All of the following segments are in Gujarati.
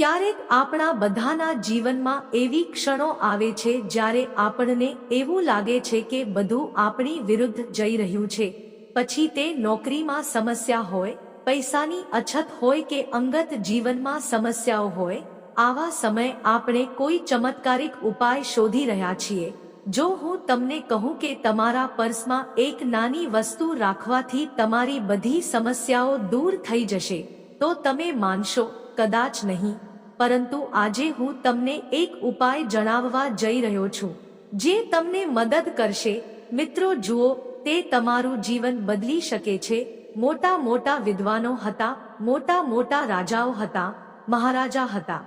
ક્યારેક આપણા બધાના જીવનમાં એવી ક્ષણો આવે છે જ્યારે આપણને એવું લાગે છે કે બધું આપણી વિરુદ્ધ જઈ રહ્યું છે. પછી તે નોકરીમાં સમસ્યા હોય, પૈસાની અછત હોય કે અંગત જીવનમાં સમસ્યાઓ હોય, આવા સમયે આપણે કોઈ ચમત્કારિક ઉપાય શોધી રહ્યા છીએ. જો હું તમને કહું કે તમારા પર્સમાં એક નાની વસ્તુ રાખવાથી તમારી બધી સમસ્યાઓ દૂર થઈ જશે, તો તમે માનશો, કદાચ નહીં. પરંતુ આજે હું તમને એક ઉપાય જણાવવા જઈ રહ્યો છું. જે તમને મદદ કરશે, મિત્રો જુઓ, તે તમારું જીવન બદલી શકે છે. મોટા મોટા વિદ્વાનો હતા, મોટા મોટા રાજાઓ હતા, મહારાજા હતા.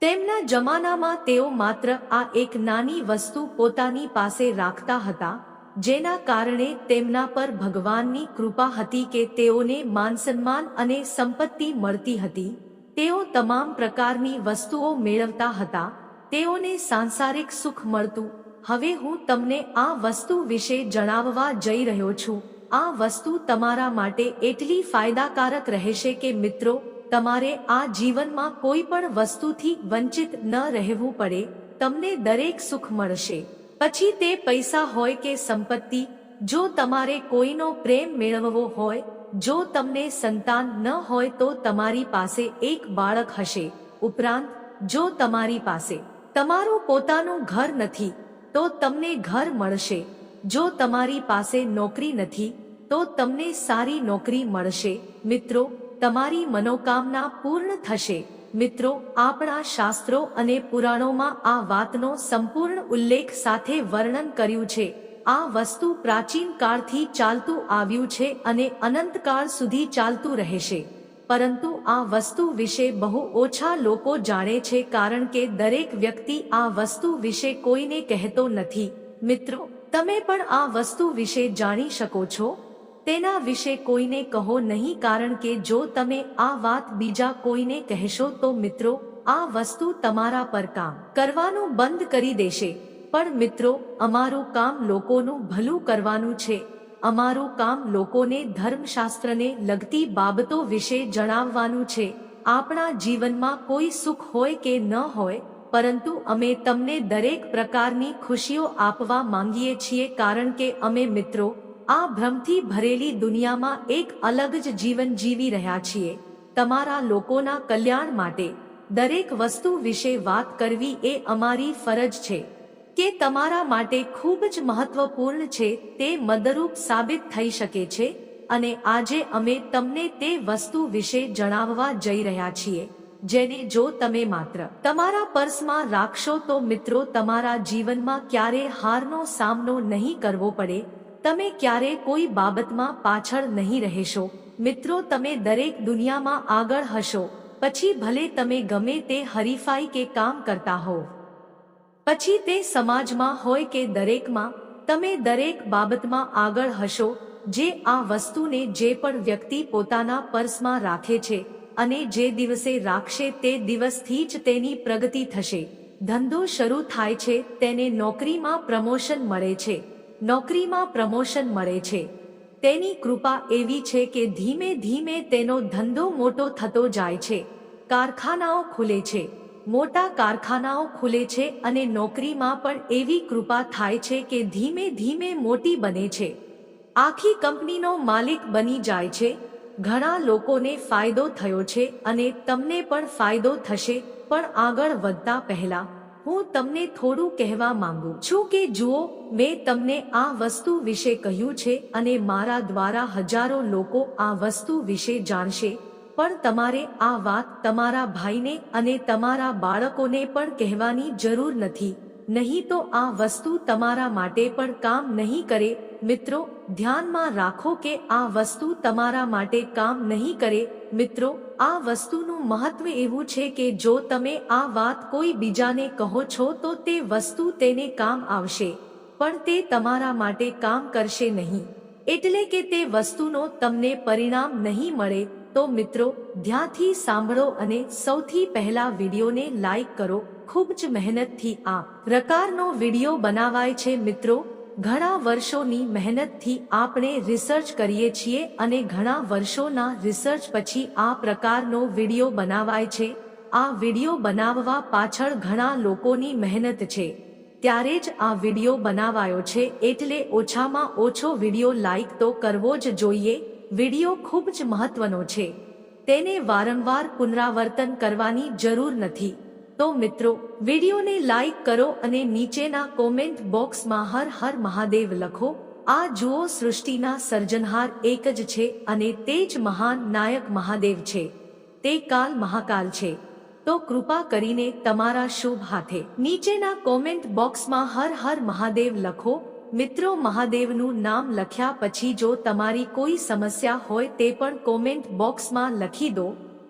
તેમના જમાનામાં તેઓ માત્ર આ એક નાની વસ્તુ પોતાની પાસે રાખતા હતા, જેના કારણે તેમના પર ભગવાનની કૃપા હતી કે તેઓને માન સન્માન અને સંપત્તિ મળતી હતી. તેઓ તમામ પ્રકારની વસ્તુઓ મેળવતા હતા. તેઓને સાંસારિક સુખ મળતું. હવે હું તમને આ વસ્તુ વિશે જણાવવા જઈ રહ્યો છું. આ વસ્તુ તમારા માટે એટલી ફાયદાકારક રહેશે કે મિત્રો, તમારે આ જીવનમાં કોઈ પણ વસ્તુથી વંચિત ન રહેવું પડે. તમને દરેક સુખ મળશે. પછી તે પૈસા હોય કે સંપત્તિ, જો તમારે કોઈનો પ્રેમ મેળવવો હોય જો તમને સંતાન ન હોય તો તમારી પાસે એક બાળક હશે. ઉપરાંત, જો તમારી પાસે તમારું પોતાનું ઘર નથી, તો તમને ઘર મળશે. જો તમારી પાસે નોકરી નથી, તો તમને સારી નોકરી મળશે. મિત્રો, તમારી મનોકામના પૂર્ણ થશે. મિત્રો, આપણા શાસ્ત્રો અને પુરાણોમાં આ વાતનો સંપૂર્ણ ઉલ્લેખ સાથે વર્ણન કર્યું છે. આ વસ્તુ પ્રાચીન કાળથી ચાલતું આવ્યું છે અને અનંતકાળ સુધી ચાલતું રહેશે. પરંતુ આ વસ્તુ વિશે બહુ ઓછા લોકો જાણે છે કારણ કે દરેક વ્યક્તિ આ વસ્તુ વિશે કોઈને કહેતો નથી. મિત્રો, તમે પણ આ વસ્તુ વિશે જાણી શકો છો? તેના વિશે કોઈને કહો નહીં કારણ કે જો તમે આ વાત બીજા કોઈને કહેશો તો મિત્રો, આ વસ્તુ તમારા પર કામ કરવાનું બંધ કરી દેશે. પણ મિત્રો, અમારું કામ લોકોનું ભલું કરવાનું છે. અમારું કામ લોકોને ધર્મશાસ્ત્રને લગતી બાબતો વિશે જણાવવાનું છે. આપણા જીવનમાં કોઈ સુખ હોય કે ન હોય, પરંતુ અમે તમને દરેક પ્રકારની ખુશીઓ આપવા માંગીએ છીએ કારણ કે અમે મિત્રો, આ ભ્રમથી ભરેલી દુનિયામાં એક અલગ જ જીવન જીવી રહ્યા છીએ. તમારા લોકોના કલ્યાણ માટે દરેક વસ્તુ વિશે વાત કરવી એ અમારી ફરજ છે. કે તમારા માટે ખૂબ જ મહત્વપૂર્ણ છે તે મદરૂપ સાબિત થઈ શકે છે અને આજે અમે તમને તે વસ્તુ વિશે જણાવવા જઈ રહ્યા છીએ, જેને જો તમે માત્ર તમારા પર્સમાં રાખશો તો મિત્રો તમારા જીવનમાં ક્યારે હારનો સામનો નહીં કરવો પડે, તમે ક્યારે કોઈ બાબતમાં પાછળ નહીં રહેશો. મિત્રો, તમે દરેક દુનિયામાં આગળ હશો, પછી ભલે તમે ગમે તે હરીફાઈ કે કામ કરતા હો પછી તે સમાજમાં હોય કે દરેકમાં, તમે દરેક બાબતમાં આગળ હશો, જે આ વસ્તુને જે પણ વ્યક્તિ પોતાના પર્સમાં રાખે છે અને જે દિવસે રાખશે તે દિવસથી જ તેની પ્રગતિ થશે. ધંધો શરૂ થાય છે, તેને નોકરીમાં પ્રમોશન મળે છે. નોકરીમાં પ્રમોશન મળે છે. તેની કૃપા એવી છે કે ધીમે ધીમે તેનો ધંધો મોટો થતો જાય છે. કારખાનાઓ ખુલે છે. મોટા કારખાનાઓ ખુલે છે અને નોકરીમાં પણ એવી કૃપા થાય છે કે ધીમે ધીમે મોટી બને છે. આખી કંપનીનો માલિક બની જાય છે. ઘણા લોકોને ફાયદો થયો છે અને તમને પણ ફાયદો થશે, પણ આગળ વધતા પહેલા, હું તમને થોડું કહેવા માંગુ છું કે જુઓ, મેં તમને આ વસ્તુ વિશે કહ્યું છે અને મારા દ્વારા હજારો લોકો આ વસ્તુ વિશે જાણશે. પણ તમારે આ વાત તમારા ભાઈને અને તમારા બાળકોને પણ કહેવાની જરૂર નથી. નહીં તો આ વસ્તુ તમારા માટે પણ કામ નહીં કરે. મિત્રો, ધ્યાનમાં રાખો કે આ વસ્તુ તમારા માટે કામ નહીં કરે. મિત્રો, આ વસ્તુનું મહત્વ એવું છે કે જો તમે આ વાત કોઈ બીજાને કહો છો તો તે વસ્તુ તેને કામ આવશે. પણ તે તમારા માટે કામ કરશે નહીં. એટલે કે તે વસ્તુનો તમને પરિણામ નહીં મળે. તો મિત્રો, ધ્યાનથી સાંભળો અને સૌથી પહેલા વિડીયોને લાઈક કરો. ખૂબ જ મહેનતથી આ પ્રકારનો વીડિયો બનાવાય છે મિત્રો. ઘણા વર્ષોની મહેનતથી આપણે રિસર્ચ કરીએ છીએ અને ઘણા વર્ષોના રિસર્ચ પછી આ પ્રકારનો વીડિયો બનાવાય છે. આ વીડિયો બનાવવા પાછળ ઘણા લોકોની મહેનત છે. ત્યારે જ આ વીડિયો બનાવાયો છે. એટલે ઓછામાં ઓછો વીડિયો લાઈક તો કરવો જ જોઈએ. વિડિયો ખૂબ જ મહત્વનો છે. તેને વારંવાર પુનરાવર્તન કરવાની જરૂર નથી. તો મિત્રો, વિડિયોને લાઈક કરો અને નીચેના કોમેન્ટ બોક્સમાં હર હર મહાદેવ લખો. આ જુઓ સૃષ્ટિના સર્જનહાર એક જ છે અને તે જ મહાન નાયક મહાદેવ છે. તે કાલ મહાકાલ છે. તો કૃપા કરીને તમારા શુભ હાથે નીચેના કોમેન્ટ બોક્સમાં હર હર મહાદેવ લખો મિત્રો મહાદેવનું નામ લખ્યા પછી જો તમારી કોઈ સમસ્યા હોય તે પણ કોમેન્ટ બોક્સમાં લખી દો.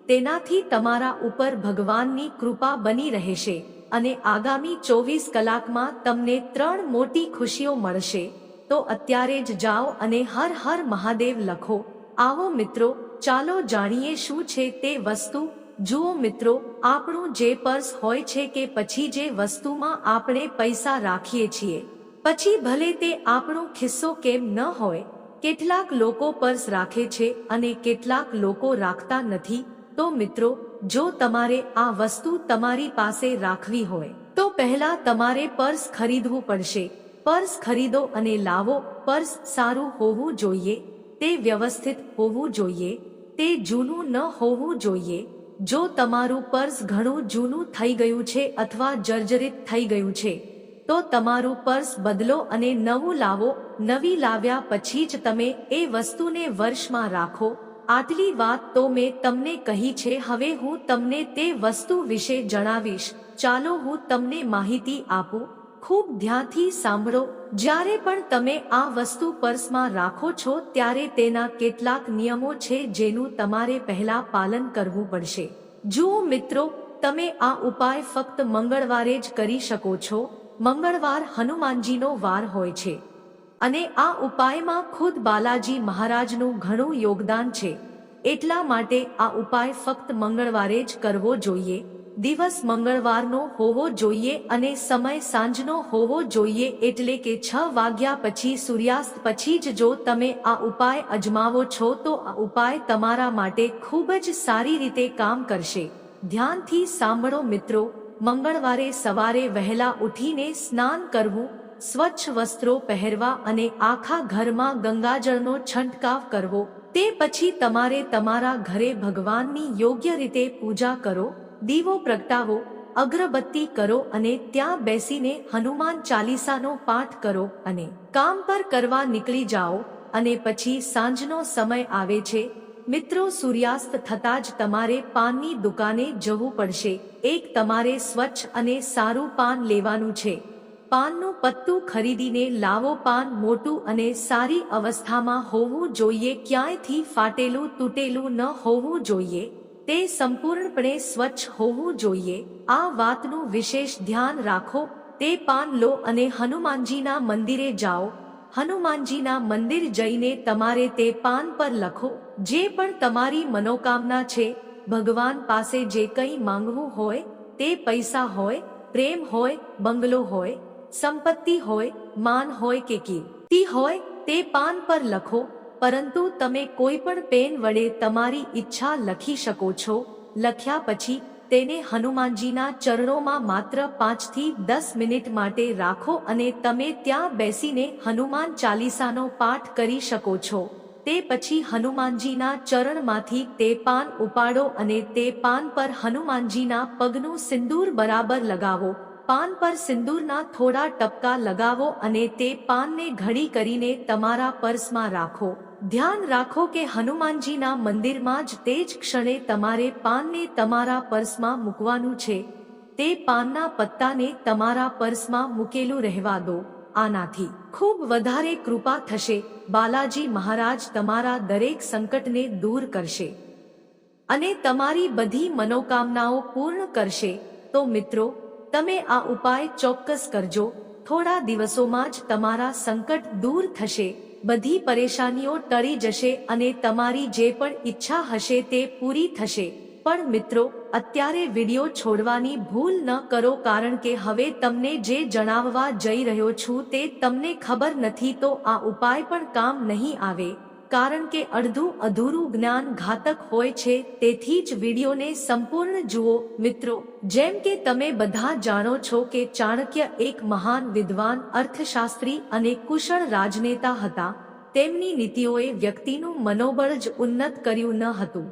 તેનાથી તમારા ઉપર ભગવાનની કૃપા બની રહેશે અને આગામી ચોવીસ કલાકમાં તમને ત્રણ મોટી ખુશીઓ મળશે. તો અત્યારે જ જાઓ અને હર હર મહાદેવ લખો. આવો મિત્રો, ચાલો જાણીએ શું છે તે વસ્તુ? જુઓ મિત્રો, આપણું જે પર્સ હોય છે કે પછી જે વસ્તુમાં આપણે પૈસા રાખીએ છીએ. પછી ભલે તે આપણો ખિસ્સો કેમ ન હોય, કેટલાક લોકો પર્સ રાખે છે અને કેટલાક લોકો રાખતા નથી, તો મિત્રો, જો તમારે આ વસ્તુ તમારી પાસે રાખવી હોય, તો પહેલા તમારે પર્સ ખરીદવું પડશે. પર્સ ખરીદો અને લાવો, પર્સ સારું હોવું જોઈએ, તે વ્યવસ્થિત હોવું જોઈએ, તે જૂનું ન હોવું જોઈએ. જો તમારું પર્સ ઘણું જૂનું થઈ ગયું છે અથવા જર્જરિત થઈ ગયું છે તો તમારું પર્સ બદલો અને નવું લાવો. નવી લાવ્યા પછી જ તમે એ વસ્તુને વર્ષમાં રાખો. આટલી વાત તો મેં તમને કહી છે. હવે હું તમને તે વસ્તુ વિશે જણાવીશ. ચાલો હું તમને માહિતી આપું. ખૂબ ધ્યાનથી સાંભળો. જ્યારે પણ તમે આ વસ્તુ પર્સમાં રાખો છો, ત્યારે તેના કેટલાક નિયમો છે જેનું તમારે પહેલા પાલન કરવું પડશે. જુઓ મિત્રો, તમે આ ઉપાય ફક્ત મંગળવારે જ કરી શકો છો. મંગળવાર હનુમાનજીનો વાર હોય છે. અને આ ઉપાયમાં ખુદ બાલાજી મહારાજનું ઘણું યોગદાન છે. એટલા માટે આ ઉપાય ફક્ત મંગળવારે જ કરવો જોઈએ. દિવસ મંગળવારનો હોવો જોઈએ અને સમય સાંજનો હોવો જોઈએ એટલે કે છ વાગ્યા પછી સૂર્યાસ્ત પછી જ જો તમે આ ઉપાય અજમાવો છો તો આ ઉપાય તમારા માટે ખૂબ જ સારી રીતે કામ કરશે. ધ્યાનથી સાંભળો મિત્રો મંગળવારે સવારે વહેલા ઉઠીને સ્નાન કરવું, સ્વચ્છ વસ્ત્રો પહેરવા અને આખા ઘરમાં ગંગાજળનો છંટકાવ કરવો, તે પછી તમારે તમારા ઘરે ભગવાનની યોગ્ય રીતે પૂજા કરો, દીવો પ્રગટાવો, અગરબત્તી કરો અને ત્યાં બેસીને હનુમાન ચાલીસાનો પાઠ કરો અને કામ પર કરવા નીકળી જાઓ અને પછી સાંજનો સમય આવે છે મિત્રો સૂર્યાસ્ત થતા જ તમારે પાનની દુકાને જવું પડશે. એક તમારે સ્વચ્છ અને સારું પાન લેવાનું છે. પાનનું પત્તું ખરીદીને લાવો પાન મોટું અને સારી અવસ્થામાં હોવું જોઈએ. ક્યાંયથી ફાટેલું તૂટેલું ન હોવું જોઈએ. તે સંપૂર્ણપણે સ્વચ્છ હોવું જોઈએ. આ વાતનું વિશેષ ધ્યાન રાખો. તે પાન લો અને હનુમાનજીના મંદિરે જાઓ. હનુમાનજીના મંદિર જઈને તમારે તે પાન પર લખો. જે પણ તમારી મનોકામના છે, ભગવાન પાસે જે કંઈ માંગવું હોય, તે પૈસા હોય, પ્રેમ હોય, બંગલો હોય, સંપત્તિ હોય, માન હોય કે કીર્તિ હોય, તે પાન પર લખો, પરંતુ તમે કોઈ પણ પેન વડે તમારી ઈચ્છા લખી શકો છો. લખ્યા પછી તેને હનુમાનજીના ચરણોમાં માત્ર પાંચથી દસ મિનિટ માટે રાખો અને તમે ત્યાં બેસીને હનુમાન ચાલીસાનો પાઠ કરી શકો છો. તે પછી હનુમાનજીના ચરણમાંથી તે પાન ઉપાડો અને તે પાન પર હનુમાનજીના પગનું સિંદૂર બરાબર લગાવો. પાન પર સિંદૂરના થોડા ટપકા લગાવો અને તે પાનને ઘડી કરીને તમારા પર્સમાં રાખો. ધ્યાન રાખો કે હનુમાનજીના મંદિરમાં જ તે જ ક્ષણે તમારે પાનને તમારા પર્સમાં મૂકવાનું છે. તે પાનના પત્તાને તમારા પર્સમાં મૂકેલું રહેવા દો. આનાથી ખૂબ વધારે કૃપા થશે. બાલાજી મહારાજ તમારા દરેક સંકટને દૂર કરશે અને તમારી બધી મનોકામનાઓ પૂર્ણ કરશે. તો મિત્રો, તમે આ ઉપાય ચોક્કસ કરજો. થોડા દિવસોમાં જ તમારા સંકટ દૂર થશે. બધી પરેશાનીઓ ટળી જશે અને તમારી જે પણ ઈચ્છા હશે તે પૂરી થશે. પણ મિત્રો, અત્યારે વીડિયો છોડવાની ભૂલ ન કરો કારણ કે હવે તમને જે જણાવવા જઈ રહ્યો છું તે તમને ખબર નથી તો આ ઉપાય પણ કામ નહીં આવે. કારણ કે અડધું અધૂરું જ્ઞાન ઘાતક હોય છે, તેથી જ વિડીયોને સંપૂર્ણ જુઓ, મિત્રો. જેમ કે તમે બધા જાણો છો કે ચાણક્ય એક મહાન વિદ્વાન, અર્થશાસ્ત્રી અને કુશળ રાજનેતા હતા. તેમની નીતિઓએ વ્યક્તિનું મનોબળ જ ઉન્નત કર્યું ન હતું.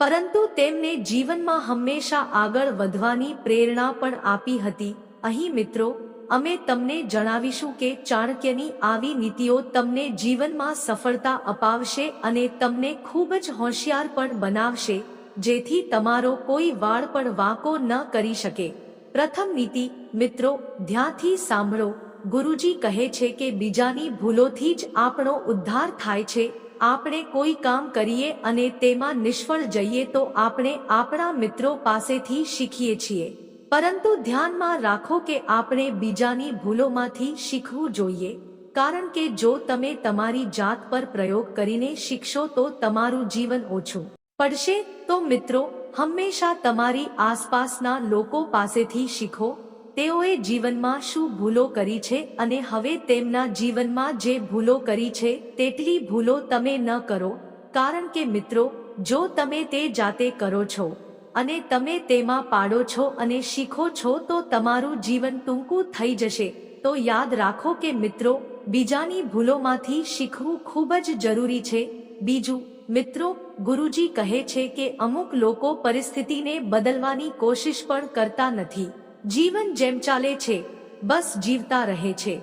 પરંતુ તેમને જીવનમાં હંમેશા આગળ વધવાની પ્રેરણા પણ આપી હતી. અહીં મિત્રો અમે તમને જણાવીશું કે ચાણક્યની આવી નીતિઓ તમને જીવનમાં સફળતા અપાવશે અને તમને ખૂબ જ હોશિયાર પણ બનાવશે, જેથી તમારો કોઈ વાળ પણ વાંકો ન કરી શકે. પ્રથમ નીતિ, મિત્રો ધ્યાથી સાંભળો. ગુરુજી કહે છે કે બીજાની ભૂલોથી જ આપણો ઉદ્ધાર થાય છે. આપણે કોઈ કામ કરીએ અને તેમાં નિષ્ફળ જઈએ તો આપણે આપણા મિત્રો પાસેથી શીખીએ છીએ. પરંતુ ધ્યાનમાં રાખો કે આપણે બીજાની ભૂલોમાંથી શીખવું જોઈએ. કારણ કે જો તમે તમારી જાત પર પ્રયોગ કરીને શીખશો તો તમારું જીવન ઓછું પડશે. તો મિત્રો, હંમેશા તમારી આસપાસના લોકો પાસેથી શીખો. તેઓએ જીવનમાં શું ભૂલો કરી છે અને હવે તેમના જીવનમાં જે ભૂલો કરી છે તેટલી ભૂલો તમે ન કરો. કારણ કે મિત્રો, જો તમે તે જાતે કરો છો અને તમે તેમાં પાડો છો અને શીખો છો તો તમારું જીવન ટૂંકું થઈ જશે. તો યાદ રાખો કે મિત્રો, બીજાની ભૂલોમાંથી શીખવું ખૂબ જ જરૂરી છે. બીજું, મિત્રો, ગુરુજી કહે છે કે અમુક લોકો પરિસ્થિતિને બદલવાની કોશિશ પણ કરતા નથી. જીવન જેમ ચાલે છે, બસ જીવતા રહે છે.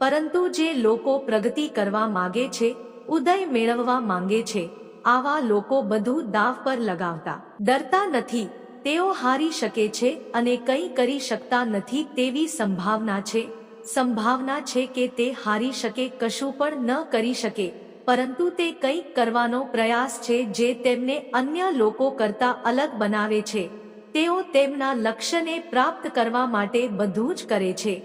પરંતુ જે લોકો પ્રગતિ કરવા માગે છે, ઉદય મેળવવા માંગે છે. આવા લોકો બધું દાવ પર લગાવતા. ડરતા નથી, તેઓ હારી શકે છે અને કંઈ કરી શકતા નથી તેવી સંભાવના છે. સંભાવના છે કે તે હારી શકે, કશું પણ ન કરી શકે, પરંતુ તે કંઈક કરવાનો પ્રયાસ છે જે તેમને અન્ય લોકો કરતા અલગ બનાવે છે. તેઓ તેમના લક્ષ્યને પ્રાપ્ત કરવા માટે બધું જ કરે છે.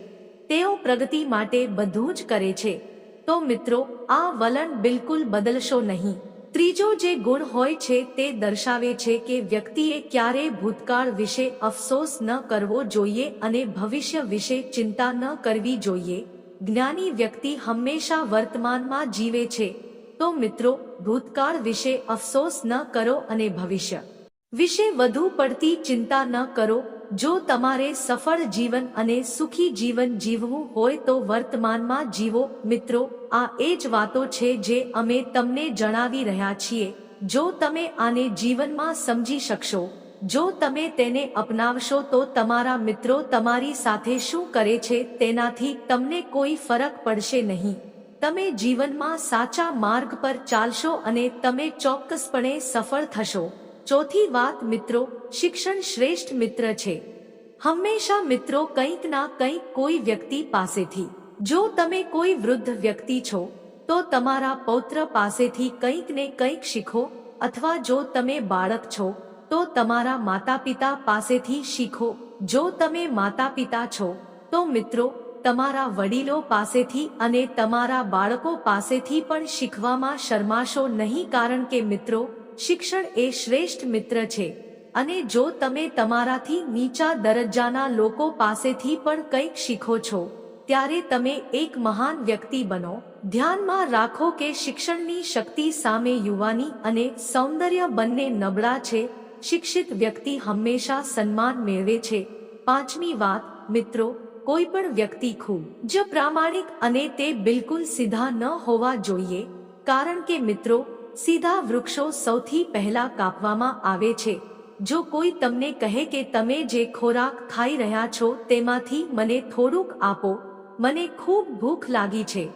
તેઓ પ્રગતિ માટે બધું જ કરે છે. તો મિત્રો, આ વલણ બિલકુલ બદલશો નહીં. ત્રીજો જે ગુણ હોય છે તે દર્શાવે છે કે વ્યક્તિએ ક્યારેય ભૂતકાળ વિશે અફસોસ ન કરવો જોઈએ અને ભવિષ્ય વિશે ચિંતા ન કરવી જોઈએ. જ્ઞાની વ્યક્તિ હંમેશા વર્તમાનમાં જીવે છે. તો મિત્રો, ભૂતકાળ વિશે અફસોસ ન કરો અને ભવિષ્ય વિશે વધુ પડતી ચિંતા ન કરો. જો તમારે સફળ જીવન અને સુખી જીવન જીવવું હોય તો વર્તમાનમાં જીવો. મિત્રો, આ એ જ વાતો છે જે અમે તમને જણાવી રહ્યા છીએ. જો તમે આને જીવનમાં સમજી શકશો, જો તમે તેને અપનાવશો તો તમારા મિત્રો તમારી સાથે શું કરે છે તેનાથી તમને કોઈ ફરક પડશે નહીં. તમે જીવનમાં સાચા માર્ગ પર ચાલશો અને તમે ચોક્કસપણે સફળ થશો. ચોથી વાત મિત્રો, શિક્ષણ શ્રેષ્ઠ મિત્ર છે. હંમેશા મિત્રો કંઈક ના કંઈક કોઈ વ્યક્તિ પાસેથી. જો તમે કોઈ વૃદ્ધ વ્યક્તિ છો, તો તમારા પૌત્ર પાસેથી કંઈક ને કંઈક શીખો, અથવા જો તમે બાળક છો, તો તમારા માતા પિતા પાસેથી શીખો. જો તમે માતા પિતા છો, તો મિત્રો, તમારા વડીલો પાસેથી અને તમારા બાળકો પાસેથી પણ શીખવામાં શરમાશો નહીં કારણ કે મિત્રો શિક્ષણ એ શ્રેષ્ઠ મિત્ર છે. અને જો તમે તમારાથી નીચા દરજ્જાના લોકો પાસેથી પણ કંઈક શીખો છો, ત્યારે તમે એક મહાન વ્યક્તિ બનો. ધ્યાનમાં રાખો કે શિક્ષણની શક્તિ સામે યુવાની અને સૌંદર્ય બંને નબળા છે. શિક્ષિત વ્યક્તિ હંમેશા સન્માન મેળવે છે. પાંચમી વાત, મિત્રો કોઈ પણ વ્યક્તિ ખૂબ જ પ્રામાણિક અને તે બિલકુલ સીધા ન હોવા જોઈએ. કારણ કે મિત્રો સીધા વૃક્ષો સૌથી પહેલા કાપવામાં આવે છે. જો કોઈ તમને કહે કે તમે જે ખોરાક ખાઈ રહ્યા છો તેમાંથી મને થોડુંક આપો, મને ખૂબ ભૂખ લાગી છે.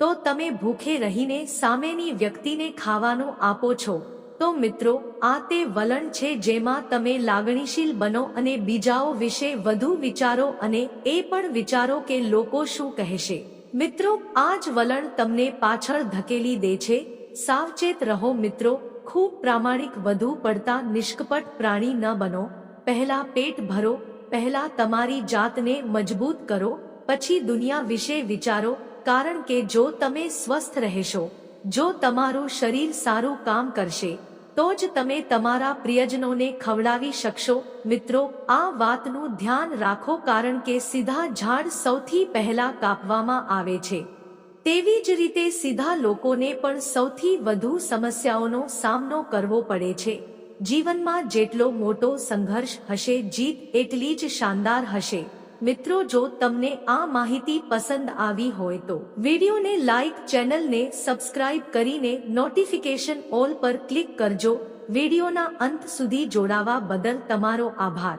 તો તમે ભૂખે રહીને સામેની વ્યક્તિને ખાવાનું આપો છો. તો મિત્રો, આ તે વલણ છે જેમાં તમે લાગણીશીલ બનો અને બીજાઓ વિશે વધુ વિચારો અને એ પણ વિચારો કે લોકો શું કહેશે. મિત્રો, આ જ વલણ તમને પાછળ ધકેલી દે છે સાવચેત રહો મિત્રો, ખૂબ પ્રામાણિક વધુ પડતા નિષ્કપટ પ્રાણી ન બનો. પહેલા પેટ ભરો, પહેલા તમારી જાતને મજબૂત કરો, પછી દુનિયા વિશે વિચારો, કારણ કે જો તમે સ્વસ્થ રહેશો, જો તમારું શરીર સારું કામ કરશે, તો જ તમે તમારા પ્રિયજનોને ખવડાવી શકશો. મિત્રો, આ વાતનું ધ્યાન રાખો કારણ કે સીધા ઝાડ સૌથી પહેલા કાપવામાં આવે છે. તેવી જ રીતે સીધા લોકોને પણ સૌથી વધુ સમસ્યાઓનો સામનો કરવો પડે છે. જીવનમાં જેટલો મોટો સંઘર્ષ હશે, જીત એટલી જ શાનદાર હશે. મિત્રો, જો તમને આ માહિતી પસંદ આવી હોય તો વિડીયોને લાઈક, ચેનલને સબસ્ક્રાઇબ કરીને નોટિફિકેશન ઓલ પર ક્લિક કરજો. વિડીયોના અંત સુધી જોડાવા બદલ તમારો આભાર.